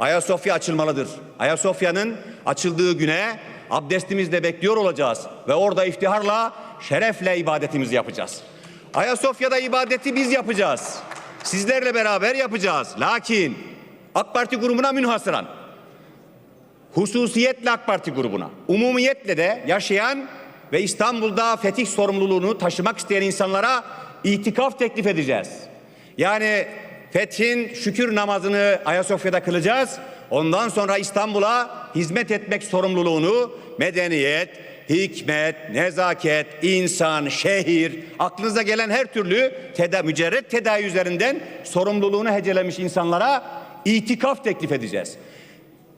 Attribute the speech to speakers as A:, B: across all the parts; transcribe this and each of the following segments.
A: Ayasofya açılmalıdır. Ayasofya'nın açıldığı güne abdestimizle bekliyor olacağız ve orada iftiharla, şerefle ibadetimizi yapacağız. Ayasofya'da ibadeti biz yapacağız. Sizlerle beraber yapacağız. Lakin AK Parti grubuna münhasıran, hususiyetle AK Parti grubuna, umumiyetle de yaşayan ve İstanbul'da fetih sorumluluğunu taşımak isteyen insanlara itikaf teklif edeceğiz. Yani fethin şükür namazını Ayasofya'da kılacağız. Ondan sonra İstanbul'a hizmet etmek sorumluluğunu medeniyet, hikmet, nezaket, insan, şehir, aklınıza gelen her türlü teda mücerret tedavi üzerinden sorumluluğunu hecelemiş insanlara itikaf teklif edeceğiz.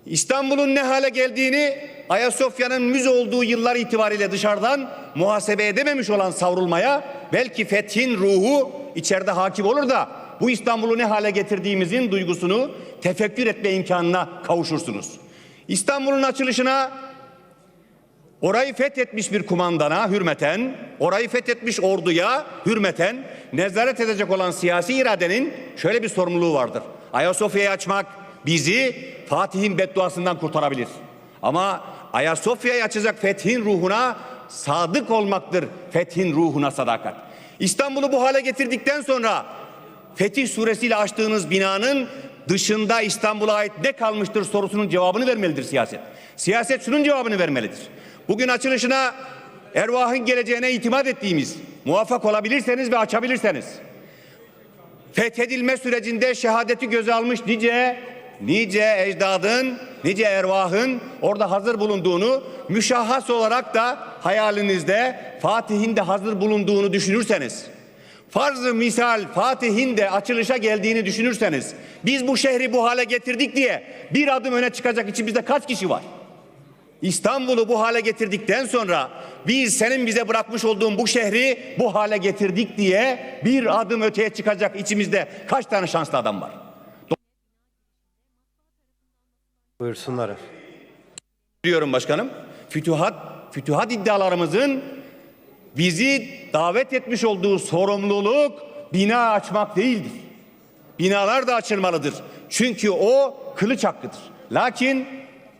A: İstanbul'un ne hale geldiğini Ayasofya'nın müze olduğu yıllar itibariyle dışarıdan muhasebe edememiş olan savrulmaya belki fethin ruhu içeride hakim olur da bu İstanbul'u ne hale getirdiğimizin duygusunu tefekkür etme imkanına kavuşursunuz. İstanbul'un açılışına Orayı fethetmiş bir kumandana hürmeten, orayı fethetmiş orduya hürmeten nezaret edecek olan siyasi iradenin şöyle bir sorumluluğu vardır. Ayasofya'yı açmak bizi Fatih'in bedduasından kurtarabilir. Ama Ayasofya'yı açacak fethin ruhuna sadık olmaktır. Fethin ruhuna sadakat. İstanbul'u bu hale getirdikten sonra Fetih suresiyle açtığınız binanın dışında İstanbul'a ait ne kalmıştır sorusunun cevabını vermelidir siyaset. Siyaset şunun cevabını vermelidir. Bugün açılışına ervahın geleceğine itimat ettiğimiz muvaffak olabilirseniz ve açabilirseniz fethedilme sürecinde şehadeti göze almış nice nice ecdadın, nice ervahın orada hazır bulunduğunu müşahhas olarak da hayalinizde Fatih'in de hazır bulunduğunu düşünürseniz Farz-ı misal Fatih'in de açılışa geldiğini düşünürseniz biz bu şehri bu hale getirdik diye bir adım öne çıkacak içimizde kaç kişi var? İstanbul'u bu hale getirdikten sonra biz senin bize bırakmış olduğun bu şehri bu hale getirdik diye bir adım öteye çıkacak içimizde kaç tane şanslı adam var?
B: Buyursunlar.
A: Diyorum başkanım. Fütuhat, fütuhat iddialarımızın bizi davet etmiş olduğu sorumluluk bina açmak değildir. Binalar da açılmalıdır. Çünkü o kılıç hakkıdır. Lakin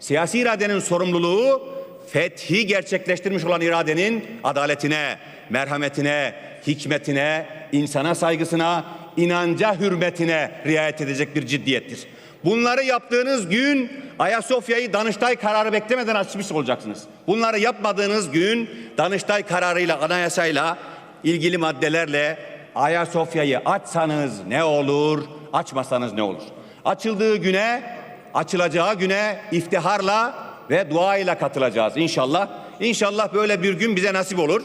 A: siyasi iradenin sorumluluğu fethi gerçekleştirmiş olan iradenin adaletine, merhametine, hikmetine, insana saygısına, inanca hürmetine riayet edecek bir ciddiyettir. Bunları yaptığınız gün Ayasofya'yı Danıştay kararı beklemeden açmış olacaksınız. Bunları yapmadığınız gün Danıştay kararıyla, anayasayla, ilgili maddelerle Ayasofya'yı açsanız ne olur, açmasanız ne olur? Açıldığı güne, açılacağı güne iftiharla ve duayla katılacağız inşallah. İnşallah böyle bir gün bize nasip olur.